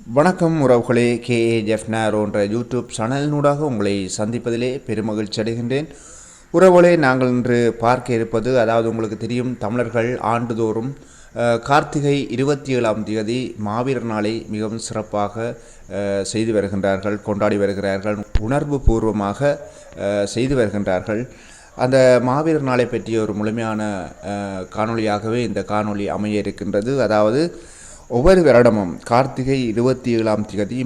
வணக்கம் உறவுகளே K A ஜெஃப்னாரோ என்ற யூடியூப் சேனலினூடாக உங்களை சந்திப்பதிலே பெருமகிழ்ச்சி அடைகின்றேன். உறவுகளே நாங்கள் இன்று பார்க்க இருப்பது அதாவது உங்களுக்கு தெரியும் தமிழர்கள் ஆண்டுதோறும் கார்த்திகை இருபத்தி ஏழாம் தேதி மாவீரர் நாளை மிகவும் சிறப்பாக செய்து வருகின்றார்கள் கொண்டாடி வருகிறார்கள் உணர்வு பூர்வமாக செய்து வருகின்றார்கள். அந்த மாவீரர் நாளை பற்றிய ஒரு முழுமையான காணொளியாகவே இந்த காணொளி அமைய இருக்கின்றது. அதாவது ஒவ்வொரு வருடமும் கார்த்திகை இருபத்தி ஏழாம் தேதி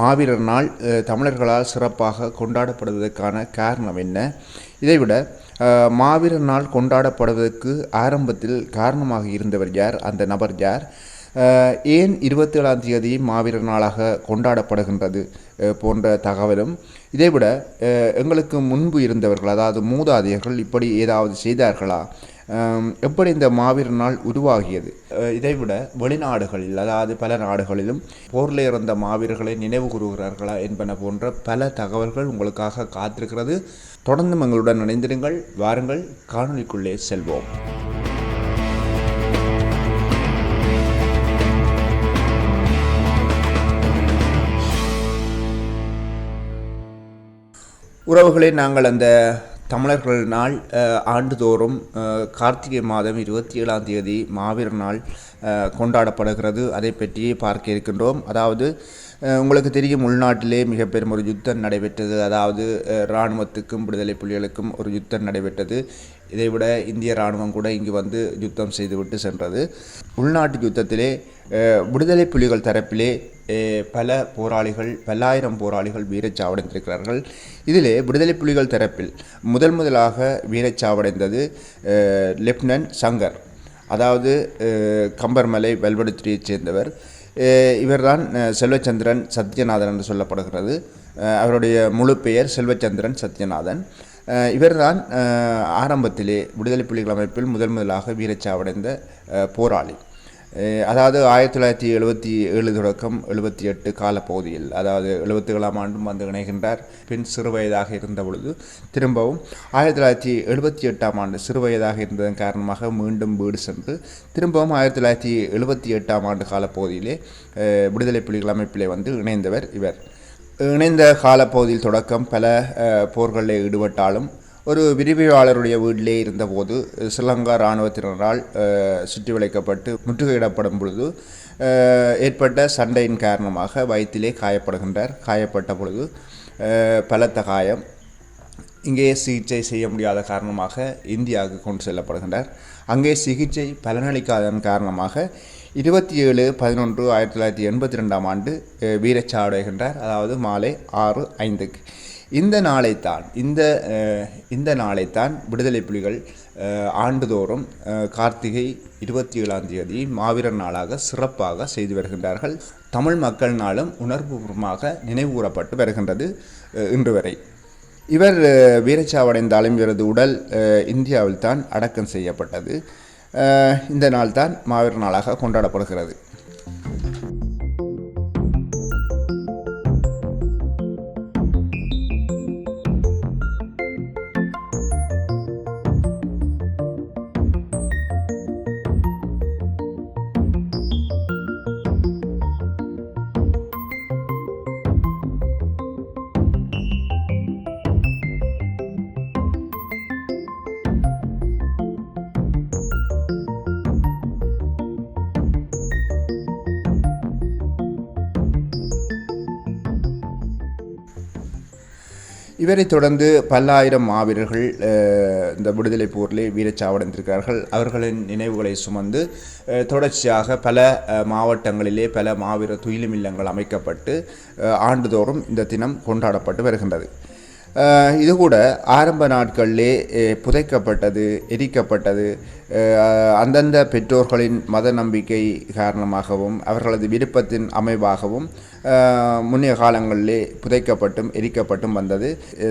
மாவீரர் நாள் தமிழர்களால் சிறப்பாக கொண்டாடப்படுவதற்கான காரணம் என்ன? இதைவிட மாவீரர் நாள் கொண்டாடப்படுவதற்கு ஆரம்பத்தில் காரணமாக இருந்தவர் யார்? அந்த நபர் யார்? ஏன் ஏன் இருபத்தேழாம் தேதி மாவீரர் நாளாக கொண்டாடப்படுகின்றது போன்ற தகவலும். இதைவிட எங்களுக்கு முன்பு இருந்தவர்கள் அதாவது மூதாதையர்கள் இப்படி ஏதாவது செய்தார்களா? எப்படி இந்த மாவீரர் நாள் உருவாகியது? இதைவிட வெளிநாடுகளில் அதாவது பல நாடுகளிலும் போரில் இறந்த மாவீரர்களை நினைவு கூறுகிறார்களா என்பன போன்ற பல தகவல்கள் உங்களுக்காக காத்திருக்கிறது. தொடர்ந்து எங்களுடன் இணைந்திருங்கள். வாருங்கள். காணொலிக்குள்ளே செல்வோம். உறவுகளை நாங்கள் அந்த தமிழர்கள் நாள் ஆண்டுதோறும் கார்த்திகை மாதம் இருபத்தி ஏழாம் தேதி மாவீரர் நாள் கொண்டாடப்படுகிறது. அதை பற்றி பார்க்க இருக்கின்றோம். அதாவது உங்களுக்கு தெரியும் உள்நாட்டிலே மிக பெரும் ஒரு யுத்தம் நடைபெற்றது. அதாவது இராணுவத்துக்கும் விடுதலை புலிகளுக்கும் ஒரு யுத்தம் நடைபெற்றது. இதைவிட இந்திய இராணுவம் கூட இங்கு வந்து யுத்தம் செய்துவிட்டு சென்றது. உள்நாட்டு யுத்தத்திலே விடுதலை புலிகள் தரப்பிலே பல போராளிகள் பல்லாயிரம் போராளிகள் வீரச்சாவடைந்திருக்கிறார்கள். இதிலே விடுதலை புலிகள் தரப்பில் முதல் முதலாக வீரச்சாவடைந்தது லெப்டினன்ட் சங்கர். அதாவது கம்பர்மலை வல்வடுத்துறையைச் சேர்ந்தவர். இவர்தான் செல்வச்சந்திரன் சத்யநாதன் என்று சொல்லப்படுகிறது. அவருடைய முழு பெயர் செல்வச்சந்திரன் சத்யநாதன். இவர்தான் ஆரம்பத்திலே விடுதலை புலிகள் அமைப்பில் முதல் முதலாக வீரச்சாவடைந்த போராளி. அதாவது ஆயிரத்தி தொள்ளாயிரத்தி எழுபத்தி ஏழு தொடக்கம் எழுபத்தி எட்டு காலப்பகுதியில் அதாவது எழுபத்தி ஏழாம் ஆண்டும் வந்து இணைகின்றார் பின் சிறுவயதாக இருந்த பொழுது திரும்பவும் ஆயிரத்தி தொள்ளாயிரத்தி எழுபத்தி எட்டாம் ஆண்டு சிறுவயதாக இருந்ததன் காரணமாக மீண்டும் வீடு சென்று திரும்பவும் ஆயிரத்தி தொள்ளாயிரத்தி எழுபத்தி எட்டாம் ஆண்டு காலப்பகுதியிலே விடுதலை புலிகள் அமைப்பிலே வந்து இணைந்தவர் இவர் இணைந்த காலப்பகுதியில் தொடக்கம் பல போர்களில் ஈடுபட்டாலும் ஒரு விரிவியாளருடைய வீட்டிலே இருந்தபோது ஸ்ரீலங்கா இராணுவத்தினரால் சுற்றி வளைக்கப்பட்டு முற்றுகையிடப்படும் பொழுது ஏற்பட்ட சண்டையின் காரணமாக வயிற்றிலே காயப்படுகின்றார். காயப்பட்ட பொழுது பலத்த காயம் இங்கே சிகிச்சை செய்ய முடியாத காரணமாக இந்தியாவுக்கு கொண்டு செல்லப்படுகின்றார். அங்கே சிகிச்சை பலனளிக்காததன் காரணமாக இருபத்தி ஏழு பதினொன்று ஆயிரத்தி தொள்ளாயிரத்தி எண்பத்தி ரெண்டாம் ஆண்டு வீரச்சாவடைகின்றார் அதாவது மாலை ஆறு ஐந்துக்கு. இந்த நாளைத்தான் இந்த இந்த நாளைத்தான் விடுதலை புலிகள் ஆண்டுதோறும் கார்த்திகை இருபத்தி ஏழாம் தேதி மாவீரர் நாளாக சிறப்பாக செய்து வருகின்றார்கள். தமிழ் மக்கள் நாளும் உணர்வுபூர்வமாக நினைவுகூரப்பட்டு வருகின்றது இன்று வரை. இவர் வீரச்சாவடைந்தாலும் இவரது உடல் இந்தியாவில் தான் அடக்கம் செய்யப்பட்டது. இந்த நாள் தான் மாவீரர் நாளாக கொண்டாடப்படுகிறது. இவரை தொடர்ந்து பல்லாயிரம் மாவீரர்கள் இந்த விடுதலை போரிலே வீரச்சாவடைந்திருக்கிறார்கள் அவர்களின் நினைவுகளை சுமந்து தொடர்ச்சியாக பல மாவட்டங்களிலே பல மாவீர துயிலும் இல்லங்கள் அமைக்கப்பட்டு ஆண்டுதோறும் இந்த தினம் கொண்டாடப்பட்டு வருகின்றது. இது கூட ஆரம்ப நாட்களிலே புதைக்கப்பட்டது எரிக்கப்பட்டது அந்தந்த பெற்றோர்களின் மத நம்பிக்கை காரணமாகவும் அவர்களது விருப்பத்தின் அமைவாகவும் முன்னைய காலங்களிலே புதைக்கப்பட்டும் எரிக்கப்பட்டும் வந்தது.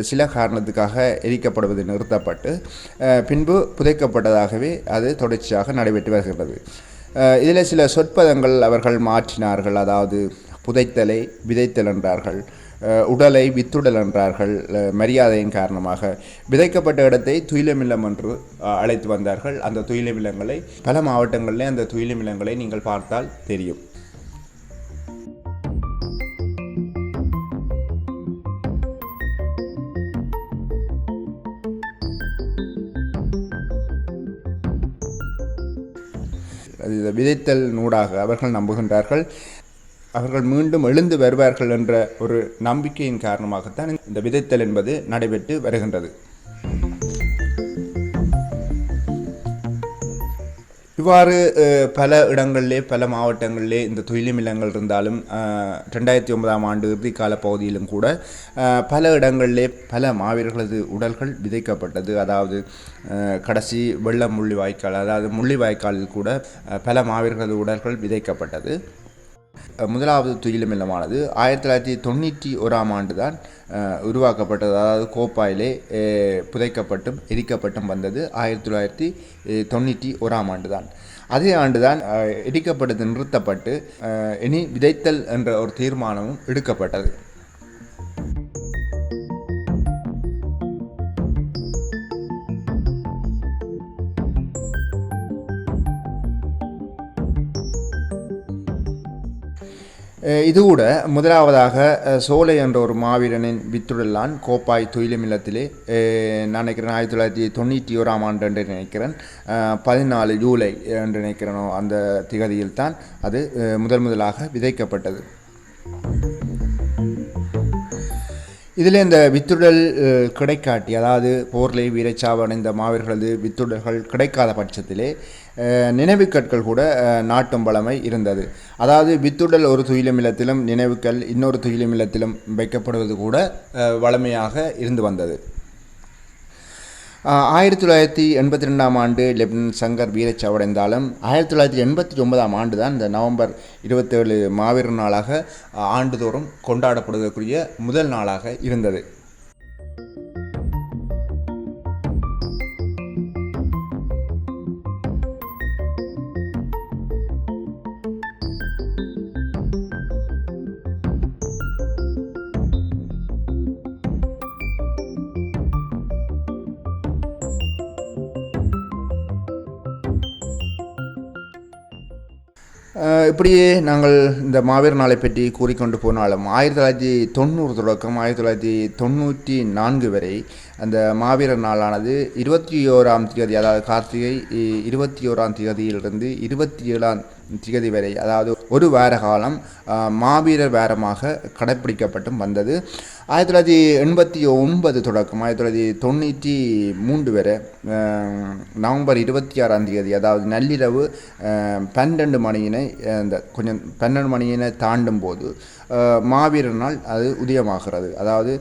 சில காரணத்துக்காக எரிக்கப்படுவது நிறுத்தப்பட்டு பின்பு புதைக்கப்பட்டதாகவே அது தொடர்ச்சியாக நடைபெற்று வருகிறது. இதில் சில சொற்பதங்கள் அவர்கள் மாற்றினார்கள். அதாவது புதைத்தலை விதைத்தல் என்றார்கள். உடலை வித்துடல் என்றார்கள். மரியாதையின் காரணமாக. விதைக்கப்பட்ட இடத்தை துயிலமில்லம் என்று அழைத்து வந்தார்கள். அந்த துயிலமிலங்களை பல மாவட்டங்களிலே அந்த துயிலமிலங்களை நீங்கள் பார்த்தால் தெரியும். விதைத்தல் நூடாக அவர்கள் நம்புகின்றார்கள். அவர்கள் மீண்டும் எழுந்து வருவார்கள் என்ற ஒரு நம்பிக்கையின் காரணமாகத்தான் இந்த விதைத்தல் என்பது நடைபெற்று வருகின்றது. இவ்வாறு பல இடங்களிலே பல மாவட்டங்களிலே இந்த துயிலும் இருந்தாலும் ரெண்டாயிரத்தி ஒன்பதாம் ஆண்டு இறுதிக்கால பகுதியிலும் கூட பல இடங்களிலே பல மாவீரர்களது உடல்கள் விதைக்கப்பட்டது. அதாவது கடைசி வெள்ள முள்ளிவாய்க்கால் அதாவது முள்ளிவாய்க்காலில் கூட பல மாவீரர்களது உடல்கள் விதைக்கப்பட்டது. முதலாவது துயிலும் இல்லமானது. ஆயிரத்தி தொள்ளாயிரத்தி தொண்ணூற்றி ஓராம் ஆண்டு தான் உருவாக்கப்பட்டது. அதாவது கோப்பாயிலே புதைக்கப்பட்டும் எரிக்கப்பட்டும் வந்தது ஆயிரத்தி தொள்ளாயிரத்தி தொண்ணூற்றி ஓராம் ஆண்டு தான் அதே ஆண்டு தான் எரிக்கப்பட்டது நிறுத்தப்பட்டு இனி விதைத்தல் என்ற ஒரு தீர்மானமும் எடுக்கப்பட்டது. இது கூட முதலாவதாக சோலை என்ற ஒரு மாவீரனின் வித்துடலான் கோப்பாய் துயிலும் இல்லத்திலே நான் நினைக்கிறேன் ஆயிரத்தி தொள்ளாயிரத்தி தொண்ணூற்றி ஓராம் ஆண்டு என்று நினைக்கிறேன். பதினாலு ஜூலை என்று நினைக்கிறேனோ அந்த திகதியில் தான் அது முதல் முதலாக விதைக்கப்பட்டது. இதில் இந்த வித்துடல் கிடைக்காட்டி அதாவது போர்லை வீரச்சாவடைந்த மாவீரர்களது வித்துடல்கள் கிடைக்காத பட்சத்திலே நினைவுக்கற்கள் கூட நாட்டும் பழமை இருந்தது. அதாவது வித்துடல் ஒரு துயிலமிலத்திலும் நினைவுக்கள் இன்னொரு துயிலமிலத்திலும் வைக்கப்படுவது கூட வளமையாக வழமையாக இருந்து வந்தது. ஆயிரத்தி தொள்ளாயிரத்தி எண்பத்தி ரெண்டாம் ஆண்டு லெப்டினன்ட் சங்கர் வீரச்சாவடைந்தாலும் ஆயிரத்தி தொள்ளாயிரத்தி எண்பத்தி ஒன்பதாம் ஆண்டு தான் இந்த நவம்பர் இருபத்தேழு மாவீரர் நாளாக ஆண்டுதோறும் கொண்டாடப்படுவதற்குரிய முதல் நாளாக இருந்தது. இப்படியே நாங்கள் இந்த மாவீரர் நாளை பற்றி கூறிக்கொண்டு போனாலும் ஆயிரத்தி தொள்ளாயிரத்தி தொண்ணூறு தொடக்கம் ஆயிரத்தி தொள்ளாயிரத்தி தொண்ணூற்றி நான்கு வரை அந்த மாவீரர் நாளானது இருபத்தி ஓராம் தேதி அதாவது கார்த்திகை இருபத்தி ஓராம் தேதியிலிருந்து இருபத்தி ஏழாம் தேதி வரை அதாவது ஒரு வார காலம் மாவீரர் வாரமாக கடைப்பிடிக்கப்பட்டும் வந்தது. ஆயிரத்தி தொள்ளாயிரத்தி எண்பத்தி ஒன்பது தொடக்கம் ஆயிரத்தி தொள்ளாயிரத்தி தொண்ணூற்றி மூன்று வரை நவம்பர் இருபத்தி ஆறாம் தேதி அதாவது நள்ளிரவு பன்னெண்டு மணியினை அந்த இந்த கொஞ்சம் பன்னெண்டு மணியினை தாண்டும் போது மாவீரர் நாள் அது உதயமாகிறது. அதாவது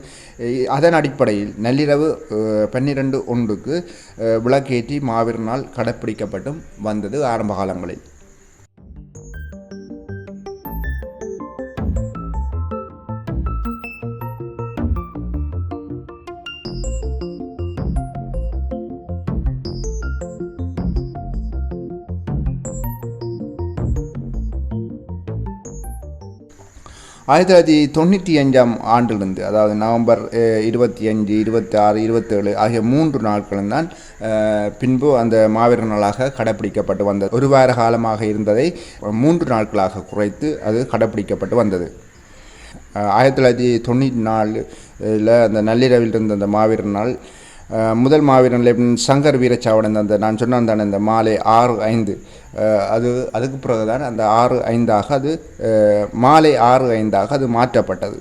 அதன் அடிப்படையில் நள்ளிரவு பன்னிரெண்டு ஒன்றுக்கு விளக்கேற்றி மாவீரர் நாள் கடைப்பிடிக்கப்பட்டும் வந்தது ஆரம்ப காலங்களில். ஆயிரத்தி தொள்ளாயிரத்தி தொண்ணூற்றி அஞ்சாம் ஆண்டிலிருந்து அதாவது நவம்பர் இருபத்தி அஞ்சு இருபத்தி ஆறு இருபத்தேழு ஆகிய மூன்று நாட்களும் தான் பின்பு அந்த மாவீரர் நாளாக கடைப்பிடிக்கப்பட்டு வந்தது. ஒரு வார காலமாக இருந்ததை மூன்று நாட்களாக குறைத்து அது கடைப்பிடிக்கப்பட்டு வந்தது. ஆயிரத்தி தொள்ளாயிரத்தி தொண்ணூற்றி நாலில் அந்த நள்ளிரவில் இருந்த அந்த மாவீரர் நாள் முதல் மாவீரன் லெப்டினன்ட் சங்கர் வீரச்சாவடன் அந்த நான் சொன்னேன் தானே இந்த மாலை ஆறு ஐந்து. அது அதுக்கு பிறகுதான் அந்த ஆறு ஐந்தாக அது மாலை ஆறு ஐந்தாக அது மாற்றப்பட்டது.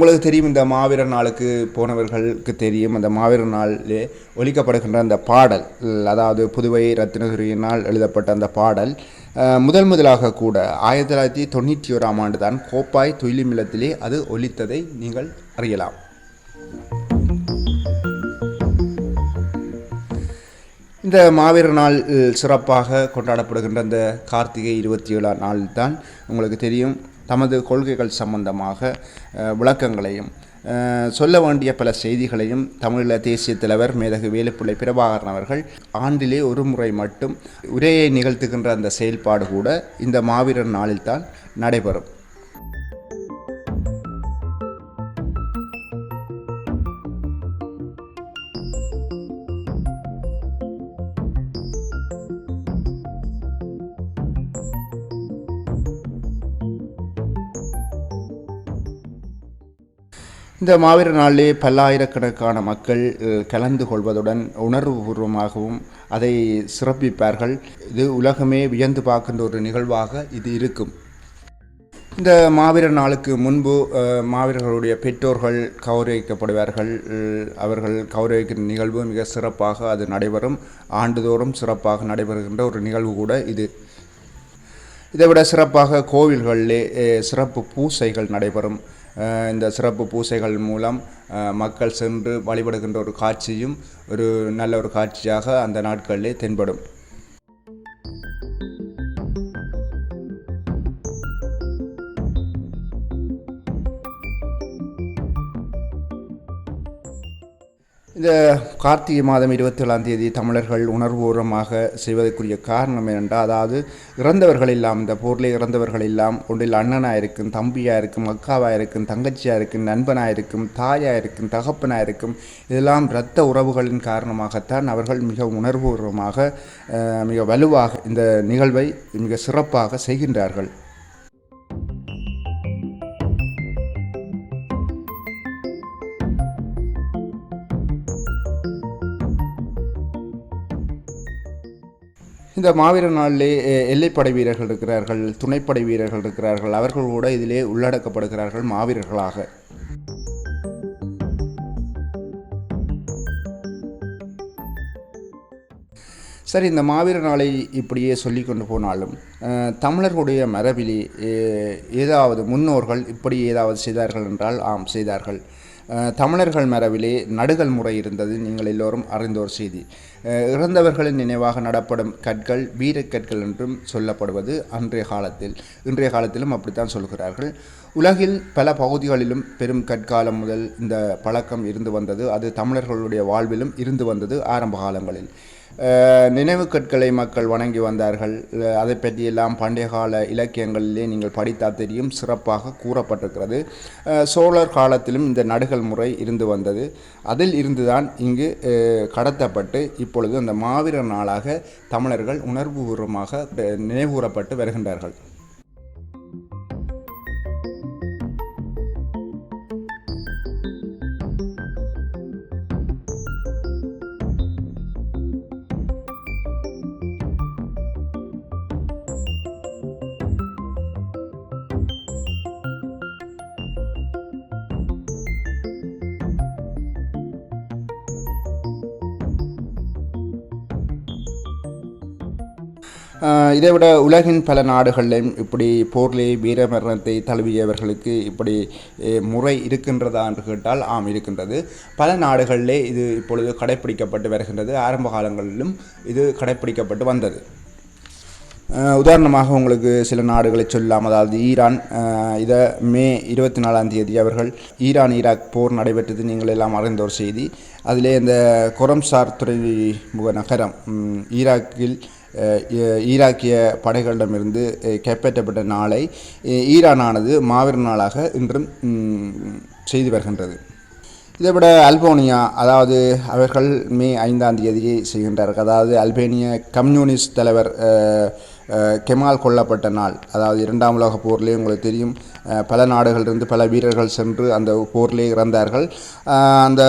உங்களுக்கு தெரியும் இந்த மாவீரர் நாளுக்கு போனவர்களுக்கு தெரியும். அந்த மாவீரர் நாளிலே ஒலிக்கப்படுகின்ற அந்த பாடல் அதாவது புதுவை ரத்னகிரியினால் எழுதப்பட்ட அந்த பாடல் முதல் முதலாக கூட ஆயிரத்தி தொள்ளாயிரத்தி தொண்ணூற்றி ஓராம் ஆண்டு தான் கோப்பாய் தொழிலிமிலத்திலே அது ஒலித்ததை நீங்கள் அறியலாம். இந்த மாவீரர் நாள் சிறப்பாக கொண்டாடப்படுகின்ற அந்த கார்த்திகை இருபத்தி ஏழாம் நாள் தான் உங்களுக்கு தெரியும். தமது கொள்கைகள் சம்பந்தமாக விளக்கங்களையும் சொல்ல வேண்டிய பல செய்திகளையும் தமிழீழ தேசிய தலைவர் மேதகு வேலுப்பிள்ளை பிரபாகரன் அவர்கள் ஆண்டிலே ஒரு முறை மட்டும் உரையை நிகழ்த்துகின்ற அந்த செயல்பாடு கூட இந்த மாவீரர் நாளில்தான் நடைபெறும். இந்த மாவீர நாளிலே பல்லாயிரக்கணக்கான மக்கள் கலந்து கொள்வதுடன் உணர்வுபூர்வமாகவும் அதை சிறப்பிப்பார்கள். இது உலகமே வியந்து பார்க்கின்ற ஒரு நிகழ்வாக இது இருக்கும். இந்த மாவீரர் நாளுக்கு முன்பு மாவீரர்களுடைய பெற்றோர்கள் கௌரவிக்கப்படுவார்கள். அவர்கள் கௌரவிக்கிற நிகழ்வு மிக சிறப்பாக அது நடைபெறும். ஆண்டுதோறும் சிறப்பாக நடைபெறுகின்ற ஒரு நிகழ்வு கூட இது. இதை விட சிறப்பாக கோவில்களிலே சிறப்பு பூசைகள் நடைபெறும். இந்த சிறப்பு பூசைகள் மூலம் மக்கள் சென்று வழிபடுகின்ற ஒரு காட்சியும் ஒரு நல்ல ஒரு காட்சியாக அந்த நாட்களிலே தென்படும். இந்த கார்த்திகை மாதம் இருபத்தி ஏழாம் தேதி தமிழர்கள் உணர்வுபூர்வமாக செய்வதற்குரிய காரணம் என்னென்றால் அதாவது இறந்தவர்கள் எல்லாம் இந்த போரில் இறந்தவர்கள் எல்லாம் ஒன்றில் அண்ணனாக இருக்கும் தம்பியாக இருக்கும் அக்காவாக இருக்கும் தங்கச்சியாக இருக்கும் நண்பனாக இருக்கும் தாயாக இருக்கும் தகப்பனாக இருக்கும் இதெல்லாம் இரத்த உறவுகளின் காரணமாகத்தான் அவர்கள் மிக உணர்வுபூர்வமாக மிக வலுவாக இந்த நிகழ்வை மிக சிறப்பாக செய்கின்றார்கள். இந்த மாவீரர் நாளிலே எல்லைப்படை வீரர்கள் இருக்கிறார்கள் துணைப்படை வீரர்கள் இருக்கிறார்கள். அவர்கள் கூட இதிலே உள்ளடக்கப்படுகிறார்கள் மாவீரர்களாக. சரி இந்த மாவீரர் நாளை இப்படியே சொல்லி கொண்டு போனாலும் தமிழர்களுடைய மரபிலே ஏதாவது முன்னோர்கள் இப்படி ஏதாவது செய்தார்கள் என்றால் ஆம் செய்தார்கள். தமிழர்கள் மரபிலே நடுகள் முறை இருந்தது நீங்கள் எல்லோரும் அறிந்த ஒரு செய்தி. இறந்தவர்களின் நினைவாக நடப்படும் கற்கள் வீரக்கற்கள் என்றும் சொல்லப்படுவது அன்றைய காலத்தில். இன்றைய காலத்திலும் அப்படித்தான் சொல்கிறார்கள். உலகில் பல பகுதிகளிலும் பெரும் கற்காலம் முதல் இந்த பழக்கம் இருந்து வந்தது. அது தமிழர்களுடைய வாழ்விலும் இருந்து வந்தது ஆரம்ப காலங்களில். நினைவு கற்களை மக்கள் வணங்கி வந்தார்கள். அதை பற்றியெல்லாம் பண்டைய கால இலக்கியங்களிலே நீங்கள் படித்தால் தெரியும் சிறப்பாக கூறப்பட்டிருக்கிறது. சோழர் காலத்திலும் இந்த நடுகள் முறை இருந்து வந்தது. அதில் இருந்துதான் இங்கு கடத்தப்பட்டு இப்பொழுது அந்த மாவீரர் நாளாக தமிழர்கள் உணர்வுபூர்வமாக நினைவூறப்பட்டு வருகின்றார்கள். இதை விட உலகின் பல நாடுகளிலும் இப்படி போர்லே வீரமரணத்தை தழுவியவர்களுக்கு இப்படி முறை இருக்கின்றதா என்று கேட்டால் ஆம் இருக்கின்றது. பல நாடுகளிலே இது இப்பொழுது கடைப்பிடிக்கப்பட்டு வருகின்றது. ஆரம்ப காலங்களிலும் இது கடைப்பிடிக்கப்பட்டு வந்தது. உதாரணமாக உங்களுக்கு சில நாடுகளை சொல்லலாம். அதாவது ஈரான் இதை மே இருபத்தி நாலாம் தேதி அவர்கள் ஈரான் ஈராக் போர் நடைபெற்றது. நீங்கள் எல்லாம் அறிந்த ஒரு செய்தி. அதிலே இந்த கொரம்சார் துறைமுக நகரம் ஈராக்கில் ஈராக்கிய படைகளிடமிருந்து கைப்பற்றப்பட்ட நாளை ஈரானானது மாவீரர் நாளாக இன்றும் செய்து வருகின்றது. இதை விட அல்போனியா அதாவது அவர்கள் மே ஐந்தாம் தேதியை செய்கின்றார்கள். அதாவது அல்பேனிய கம்யூனிஸ்ட் தலைவர் கெமால் கொல்லப்பட்ட நாள் அதாவது இரண்டாம் உலக போர்லேயே உங்களுக்கு தெரியும் பல நாடுகளிலிருந்து பல வீரர்கள் சென்று அந்த போரிலே இறந்தார்கள். அந்த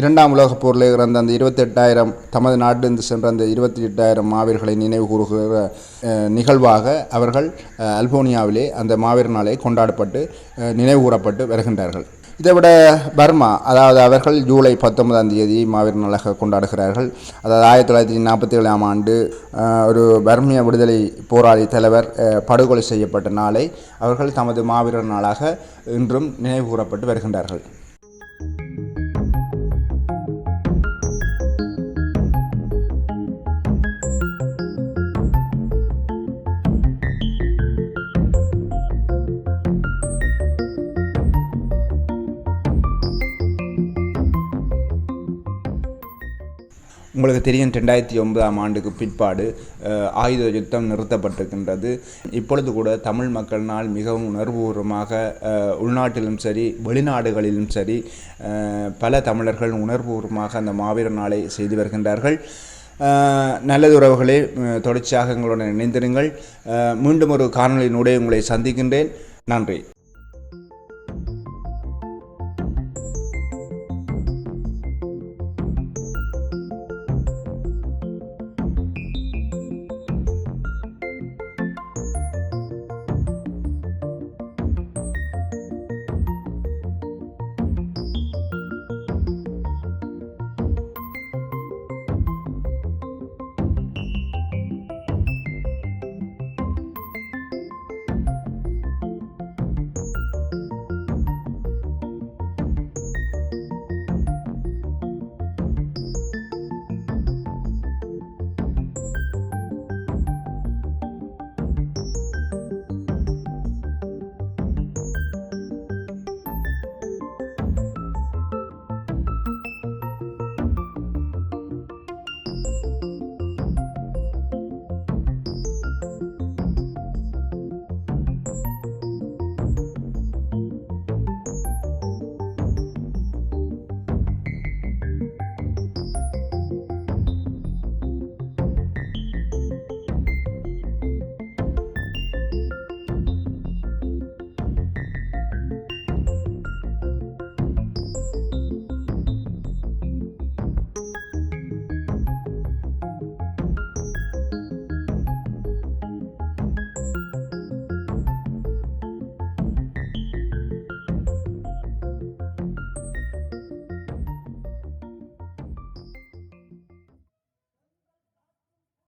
இரண்டாம் உலகப் போரிலே இறந்த அந்த இருபத்தெட்டாயிரம் தமது நாட்டிலிருந்து சென்ற அந்த இருபத்தி எட்டாயிரம் மாவீரர்களை நினைவு கூறுகிற நிகழ்வாக அவர்கள் அல்போனியாவிலே அந்த மாவீர் நாளை கொண்டாடப்பட்டு நினைவு கூறப்பட்டு வருகின்றார்கள். இதை விட பர்மா அதாவது அவர்கள் ஜூலை பத்தொன்பதாம் தேதி மாவீர் நாளாக கொண்டாடுகிறார்கள். அதாவது ஆயிரத்தி தொள்ளாயிரத்தி நாற்பத்தி ஏழாம் ஆண்டு ஒரு பர்மிய விடுதலை போராளி தலைவர் படுகொலை செய்யப்பட்ட நாளை அவர்கள் தமது மாவீரர் நாளாக இன்றும் நினைவு கூறப்பட்டு வருகின்றார்கள். உங்களுக்கு தெரியும் ரெண்டாயிரத்தி ஒன்பதாம் ஆண்டுக்கு பிற்பாடு ஆயுத யுத்தம் நிறுத்தப்பட்டிருக்கின்றது. இப்பொழுது கூட தமிழ் மக்களினால் மிகவும் உணர்வுபூர்வமாக உள்நாட்டிலும் சரி வெளிநாடுகளிலும் சரி பல தமிழர்கள் உணர்வுபூர்வமாக அந்த மாவீர நாளை செய்து வருகின்றார்கள். அஹ், நல்லது உறவுகளே தொடர்ச்சியாக எங்களுடன் இணைந்திருங்கள். மீண்டும் ஒரு காணொலியினுடைய உங்களை சந்திக்கின்றேன். நன்றி.